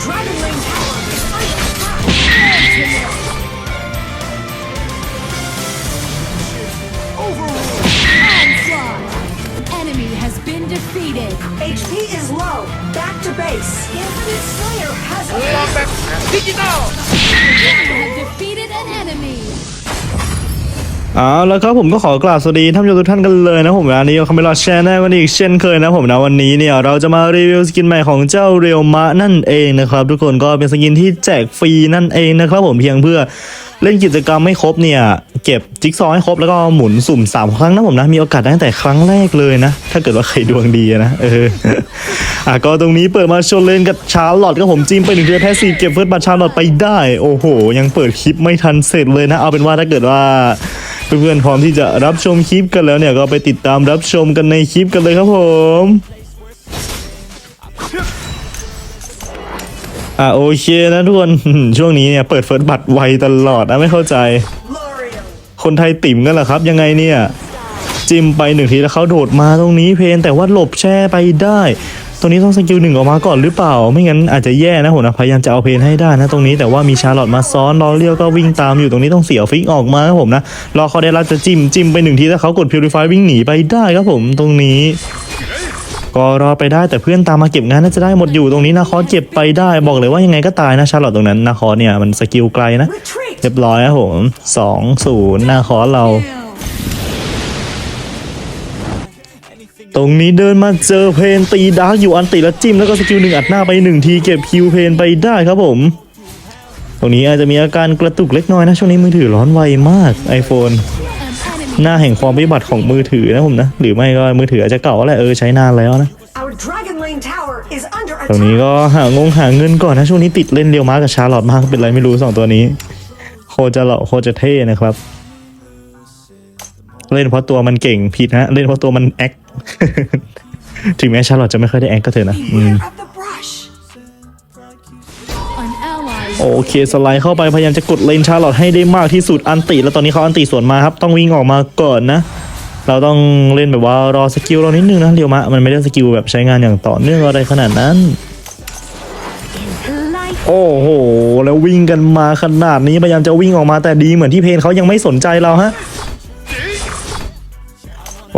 Dragon is! Onslaught! Enemy has been defeated! HP is low! Back to base! Infinite Slayer has a... Digital! You have defeated an enemy! เอาแล้วครับผมก็ขอกราบสวัสดีท่านผู้ชมทุกท่านกันเลยนะผมวันนี้คอมเมลอดแชร์แนลกันอีกเช่นเคยนะผมนะวันนี้เนี่ยเราจะมารีวิวสกินใหม่ของเจ้าเรียวมะนั่นเองนะครับทุกคนก็เป็นสกินที่แจกฟรีนั่นเองนะครับผมเพียงเพื่อเล่นกิจกรรมไม่ครบเนี่ยเก็บจิ๊กซอว์ให้ครบแล้วก็หมุนสุ่มสามครั้งนะผมนะมีโอกาสตั้งแต่ครั้งแรกเลยนะ ถ้าเกิดว่าใครดวงดีนะเอออะก็ตรงนี้เปิดมาชนเลนกับชาร์ลอตก็ผมจิ้มไปหนึ่งเทียแพสซีฟเก็บเฟิร์สบัตชาร์ลอตไปได้ โอ้โห ยังเปิดคลิปไม่ทันเสร็จเลยนะ เอาเป็นว่าถ้าเกิดว่า เพื่อนๆพร้อมที่จะรับชมคลิปกันแล้วเนี่ยก็ไปติดตามรับชมกันในคลิปกันเลยครับผมอะโอเคนะทุกคนช่วงนี้เนี่ยเปิดเฟิร์สบัตรไวตลอดนะไม่เข้าใจ คนไทยติ่มกันเหรอครับ ยังไงเนี่ย จิ้มไปหนึ่งทีแล้วเขาโดดมาตรงนี้เพนแต่ว่าหลบแช่ไปได้ ตรงนี้ต้องสกิลหนึ่งออกมาก่อนหรือเปล่า ไม่งั้นอาจจะแย่นะผมนะพยายามจะเอาเพนให้ได้นะตรงนี้แต่ว่ามีชาร์ลอตมาซ้อนรอเลี้ยวก็วิ่งตามอยู่ตรงนี้ต้องเสียฟิกออกมาครับผมนะรอเขาได้รับจะจิ้มจิ้มไปหนึ่งทีแล้วเขากดพิวริฟายวิ่งหนีไปได้ครับผมตรงนี้ก็รอไปได้แต่เพื่อนตามมาเก็บงานน่าจะได้หมดอยู่ตรงนี้นาคอเก็บไปได้บอกเลยว่ายังไงก็ตายนะชาร์ลอตตรงนั้นนาคอเนี่ยมันสกิลไกลนะเรียบร้อยครับผมสองศูนย์น้าคอร์เรา ตรงนี้เดินมาเจอเพนตีดาร์กอยู่อันติแล้วจิ้มแล้วก็สกิลหนึ่งอัดหน้าไปหนึ่งทีเก็บคิวเพนไปได้ครับผม ตรงนี้อาจจะมีอาการกระตุกเล็กน้อยนะ ช่วงนี้มือถือร้อนไวมาก iPhone An enemy หน้าแห่งความวิบัติของมือถือนะผมนะ หรือไม่ก็มือถืออาจจะเก่าแล้วเออใช้นานแล้วนะ Our Dragon Lane Tower is under ตรงนี้ attack. ก็หางงหาเงินก่อนนะช่วงนี้ติดเล่นเรียวมาร์กกับชาร์ลอตมากเป็นไรไม่รู้สองตัวนี้ โคตรจะหล่อโคตรจะเท่นะครับ เล่นเพราะตัวมันเก่งผิดฮะเล่นเพราะตัวมันแอค ถึงแม้ชาร์ลอตจะไม่ค่อยได้แอคก็เถอะนะอืม Beware of the brush. an ally โอเคสไลด์เข้าไปพยายามจะกดเลนชาร์ลอตให้ได้มากที่สุดอันติ แล้วตอนนี้เขาอันติสวนมาครับ ต้องวิ่งออกมาก่อนนะ เราต้องเล่นแบบว่ารอสกิลเรานิดนึงนะเรียวมะมันไม่ได้สกิลแบบใช้งานอย่างต่อเนื่องอะไรขนาดนั้น Light โอ้โห แล้ววิ่งกันมาขนาดนี้พยายามจะวิ่งออกมาแต่ดีเหมือนที่เพนเขายังไม่สนใจเราฮะ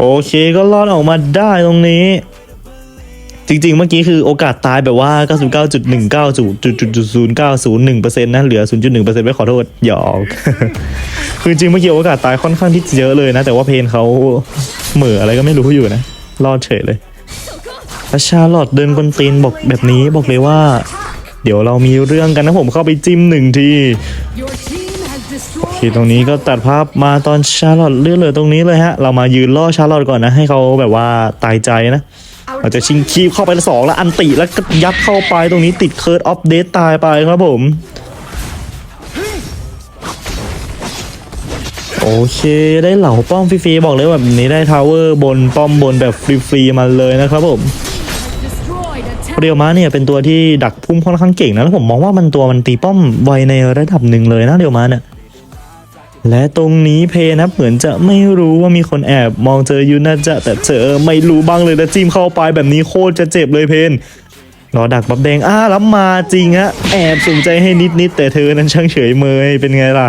โอเคก็รอดออกมาได้ตรงนี้ จริงๆ เมื่อกี้คือโอกาสตายแบบว่า 99.190.0901%นะเหลือ 0.1%ไว้ขอโทษหยอกคือจริงเมื่อกี้โอกาสตายค่อนข้างที่จะเยอะเลยนะ แต่ว่าเพนเขาเหม่ออะไรก็ไม่รู้อยู่นะ รอดเฉยเลยแล้วชาลอตเดินบนตีนบอกแบบนี้บอกเลยว่า เดี๋ยวเรามีเรื่องกันนะผมเข้าไปจิ้มหนึ่งที ที destroyed ตรงนี้ก็ตัดภาพมาตอนชาร์ลอตเลื่อดเลือตรงนี้เลยฮะ เรามายืนล่อชาร์ลอตก่อนนะ ให้เขาแบบว่าตายใจนะเราจะชิงคีบเข้าไปละสองแล้วอันติแล้วก็ยัดเข้าไปตรงนี้ติดเคิร์ดออฟเดตตายไปครับผม โอเคได้เหล่าป้อมฟรีๆบอกเลยแบบนี้ได้ทาวเวอร์บนป้อมบนแบบฟรีๆมาเลยนะครับผมเรียวมาเนี่ยเป็นตัวที่ดักพุ่มค่อนข้างเก่งนะแล้วผมมองว่ามันตัวมันตีป้อมไวในระดับหนึ่งเลยนะเรียวมาเนี่ย และตรงนี้เพนะเหมือนจะไม่รู้ว่ามีคนแอบมองเจออยู่น่าจะแต่เจอไม่รู้บ้างเลยนะจิ้มเข้าไปแบบนี้โคตรจะเจ็บเลยเพนรอดักบับแดงอ้ารับมาจริงฮะแอบสนใจให้นิดนิดแต่เธอนั้นช่างเฉยเมยเป็นไงล่ะ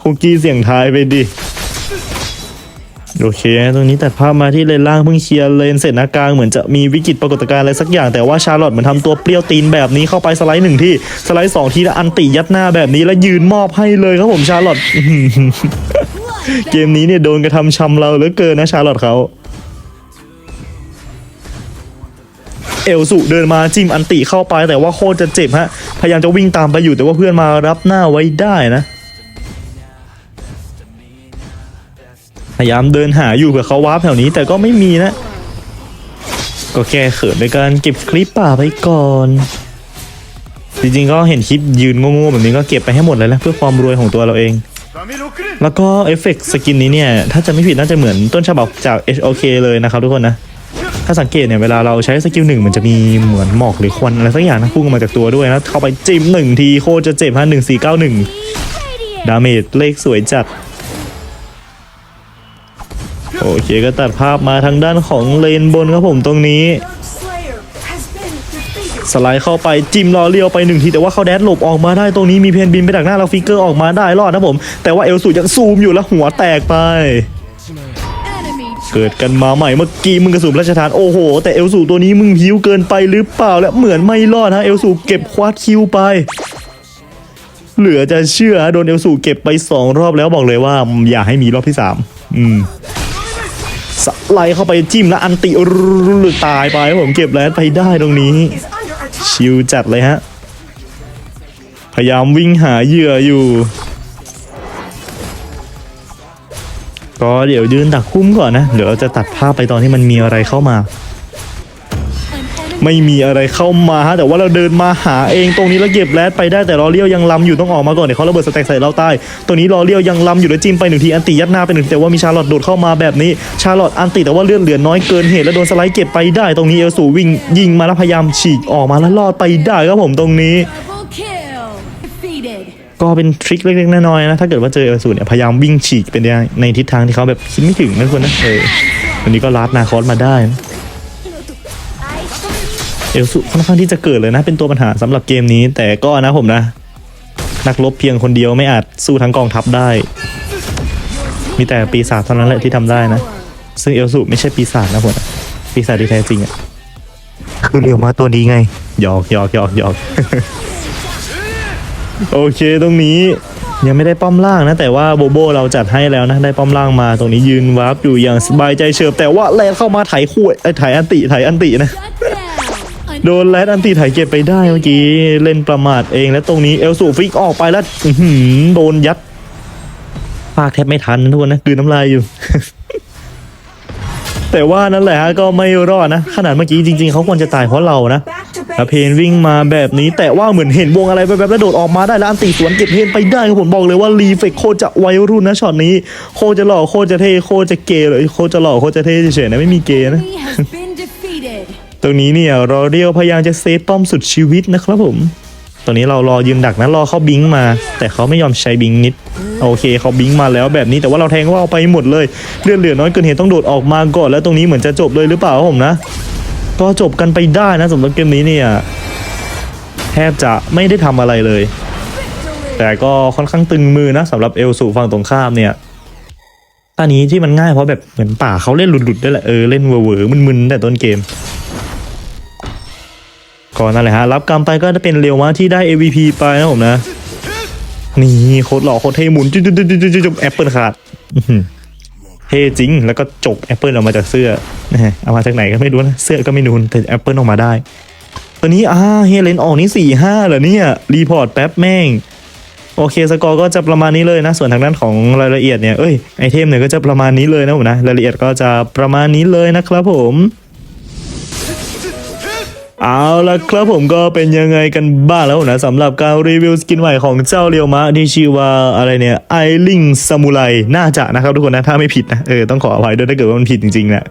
คุกกี้เสียงทายไปดิ โอเค ตรงนี้ตัดภาพมาที่เลนล่างเพิ่งเคลียร์เลนเสร็จนะกลางเหมือนจะมีวิกฤตปรากฏการณ์อะไรสักอย่างแต่ว่าชาร์ลอตเหมือนทำตัวเปรี้ยวตีนแบบนี้เข้าไปสไลด์หนึ่งที่สไลด์สองทีแล้วอันติยัดหน้าแบบนี้แล้วยืนมอบให้เลยครับผมชาร์ลอตเกมนี้เนี่ยโดนกระทำชำเราเหลือเกินนะชาร์ลอตเขาเอลสุเดินมาจิ้มอันติเข้าไปแต่ว่าโคตรจะเจ็บฮะพยายามจะวิ่งตามไปอยู่แต่ว่าเพื่อนมารับหน้าไว้ได้นะ พยายามเดินหาอยู่เผื่อเขาวาร์ปแถวนี้แต่ก็ไม่มีนะ ก็แก้เขินในการเก็บคลิปป่าไปก่อน จริงๆก็เห็นคลิปยืนโง่ๆแบบนี้ก็เก็บไปให้หมดเลยนะเพื่อความรวยของตัวเราเอง แล้วก็เอฟเฟกต์สกินนี้เนี่ย ถ้าจะไม่ผิดน่าจะเหมือนต้นฉบับจาก HOK เลยนะครับทุกคนนะ ถ้าสังเกตเนี่ยเวลาเราใช้สกิลหนึ่งมันจะมีเหมือนหมอกหรือควันอะไรสักอย่างนะพุ่งออกมาจากตัวด้วยนะเข้าไปจิ้มหนึ่งทีโคจะเจ็บฮะหนึ่งสี่เก้าหนึ่งดาเมจเลขสวยจัด โอเคก็ตัดภาพมาทางด้านของเลนบนครับผมตรงนี้ สไลด์เข้าไปจิ้มรอเลี้ยวไปหนึ่งทีแต่ว่าเขาแดดหลบออกมาได้ตรงนี้มีเพนบินไปดักหน้าเราฟิกเกอร์ออกมาได้รอดนะผม แต่ว่าเอลสูยังซูมอยู่แล้วหัวแตกไปเกิดกันมาใหม่เมื่อกี้มึงกระสุนพระราชทานโอ้โห แต่เอลสูตัวนี้มึงพิ้วเกินไปหรือเปล่าและเหมือนไม่รอดฮะเอลสูเก็บควาดคิวไป เหลือจะเชื่อโดนเอลสูเก็บไปสองรอบแล้วบอกเลยว่าอย่าให้มีรอบที่สามอืม ไลด์เข้าไปจิ้มแล้วอันติรุตายไปผมเก็บแลนไปได้ตรงนี้ ชิวจัดเลยฮะ พยายามวิ่งหาเหยื่ออยู่ ก็เดี๋ยวยืนดักคุ้มก่อนนะ เดี๋ยวเราจะตัดภาพไปตอนที่มันมีอะไรเข้ามา ไม่มีอะไรเข้ามาฮะแต่ว่าเราเดินมาหาเองตรงนี้แล้วเก็บแรดไปได้แต่รอเลี้ยวยังล้ำอยู่ต้องออกมาก่อนเดี๋ยวเขาระเบิดสแต็กใส่เราใต้ตรงนี้รอเลี้ยวยังล้ำอยู่แล้วจิ้มไปหนึ่งทีอันติยัดหน้าไปหนึ่งแต่ว่ามีชาลอตโดดเข้ามาแบบนี้ ชาลอตอันติแต่ว่าเลือดเหลือน้อยเกินเหตุแล้วโดนสไลด์เก็บไปได้ ตรงนี้เอลสูวิ่งยิงมาแล้วพยายามฉีกออกมาแล้วรอดไปได้ครับผมตรงนี้ก็เป็นทริคเล็กๆน้อยๆนะ ถ้าเกิดว่าเจอเอลสูเนี่ยพยายามวิ่งฉีกไปในในทิศทางที่เขาแบบคิดไม่ถึงนะคนนะเออวันนี้ก็ลัดนาคอสมาได้นะ เอลสูค่อนข้างที่จะเกิดเลยนะ เป็นตัวปัญหาสำหรับเกมนี้ แต่ก็นะผมนะ นักรบเพียงคนเดียวไม่อาจสู้ทั้งกองทัพได้ มีแต่ปีศาจเท่านั้นแหละที่ทำได้นะ ซึ่งเอลสูไม่ใช่ปีศาจนะผมนะปีศาจที่แท้จริงอะคือเรียวมาตัวนี้ไงหยอกหยอกหยอกหยอกโอเคตรงนี้ยังไม่ได้ป้อมล่างนะ แต่ว่าโบโบเราจัดให้แล้วนะได้ป้อมล่างมาตรงนี้ยืนวาร์ปอยู่อย่างสบายใจเฉิบแต่ว่าแลนเข้ามาไถคู่ไอ้ยไถอันติไถอันตินะ Shut down. An โดนแลนอันติไถเก็บไปได้เมื่อกี้เล่นประมาทเองแล้วตรงนี้เอลสูฟิกออกไปแล้วโดนยัดปากแทบไม่ทันทุกคนนะกลืนน้ำลายอยู่ แต่ว่านั่นแหละฮะก็ไม่รอดนะ ขนาดเมื่อกี้จริง ๆเขาควรจะตายเพราะเรานะแล้วเพนวิ่งมาแบบนี้แต่ว่าเหมือนเห็นวงอะไรแบบแล้วโดดออกมาได้แล้วอันตีสวนเก็บเพนไปได้ครับผมบอกเลยว่ารีเฟกโคจะวัยรุ่นนะช็อตนี้ โคจะหล่อโคจะเท่โคจะเกย์เลยโคจะหล่อโคจะเท่เฉยๆนะไม่มีเกย์นะ ตรงนี้เนี่ยรอเรียวพยายามจะเซฟป้อมสุดชีวิตนะครับผมตอนนี้เรารอยืนดักนะรอเขาบิงมา แต่เขาไม่ยอมใช้บิงนิด โอเคเขาบิงมาแล้วแบบนี้แต่ว่าเราแทงว่าเอาไปหมดเลยเลือดเหลือน้อยเกินเหตุต้องโดดออกมาก่อนแล้วตรงนี้เหมือนจะจบเลยหรือเปล่าครับผมนะ ก็จบกันไปได้นะสำหรับเกมนี้เนี่ยแทบจะไม่ได้ทำอะไรเลย แต่ก็ค่อนข้างตึงมือนะสำหรับเอลสูฝั่งตรงข้ามเนี่ยตอนนี้ที่มันง่ายเพราะแบบเหมือนป่าเขาเล่นหลุดๆด้แหละเออเล่นเวอร์ๆมึนๆแต่ต้นเกม ก็นั่นแหละฮะรับกรรมไปก็จะเป็นเรียวมาที่ได้ AVP ไปนะผมนะนี่โคตรหล่อโคตรเท่หมุนจุ๊บจุ๊บจุ๊บจุ๊บจุ๊บแอปเปิลขาดเท่จริง แล้วก็จกแอปเปิลออกมาจากเสื้อนะฮะเอามาจากไหนก็ไม่รู้นะเสื้อก็ไม่นูนแต่แอปเปิลออกมาได้ตัวนี้อ่าเฮเลนออกนี่สี่ห้าเหรอเนี่ยรีพอร์ตแป๊บแม่งโอเคสกอร์ก็จะประมาณนี้เลยนะ ส่วนทางด้านของรายละเอียดเนี่ยเอ้ยไอเทมเนี่ยก็จะประมาณนี้เลยนะผมนะรายละเอียดก็จะประมาณนี้เลยนะครับผม เอาละครับผมก็เป็นยังไงกันบ้างแล้วนะสำหรับการรีวิวสกินใหม่ของเจ้าเรียวมะที่ชื่อว่าอะไรเนี่ยไอลิงซามูไรน่าจะนะครับทุกคนนะถ้าไม่ผิดนะเออต้องขออภัยด้วยถ้าเกิดว่ามันผิดจริงๆนะ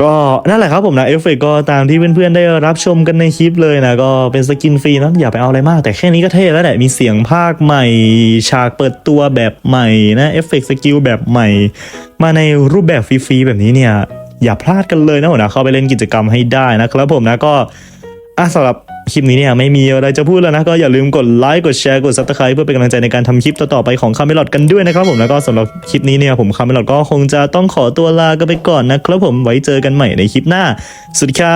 ก็นั่นแหละครับผมนะเอฟเฟกก็ตามที่เพื่อนๆได้รับชมกันในคลิปเลยนะ ก็เป็นสกินฟรีนะอย่าไปเอาอะไรมาก แต่แค่นี้ก็เท่แล้วแหละ มีเสียงภาคใหม่ ฉากเปิดตัวแบบใหม่นะเอฟเฟกสกิลแบบใหม่ มาในรูปแบบฟรีๆแบบนี้เนี่ย อย่าพลาดกันเลยนะหัวหนะเข้าไปเล่นกิจกรรมให้ได้นะครับผมนะก็อะสำหรับคลิปนี้เนี่ยไม่มีอะไรจะพูดแล้วนะ ก็อย่าลืมกดไลค์กดแชร์กดซับสไครป์เพื่อเป็นกำลังใจในการทำคลิปต่อๆไปของคาเมลอดกันด้วยนะครับผมแล้วก็สำหรับคลิปนี้เนี่ยผมคาเมลอดก็คงจะต้องขอตัวลากันไปก่อนนะครับผมไว้เจอกันใหม่ในคลิปหน้าสวัสดีคร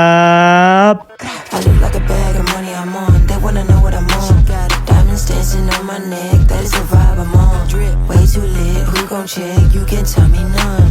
ับ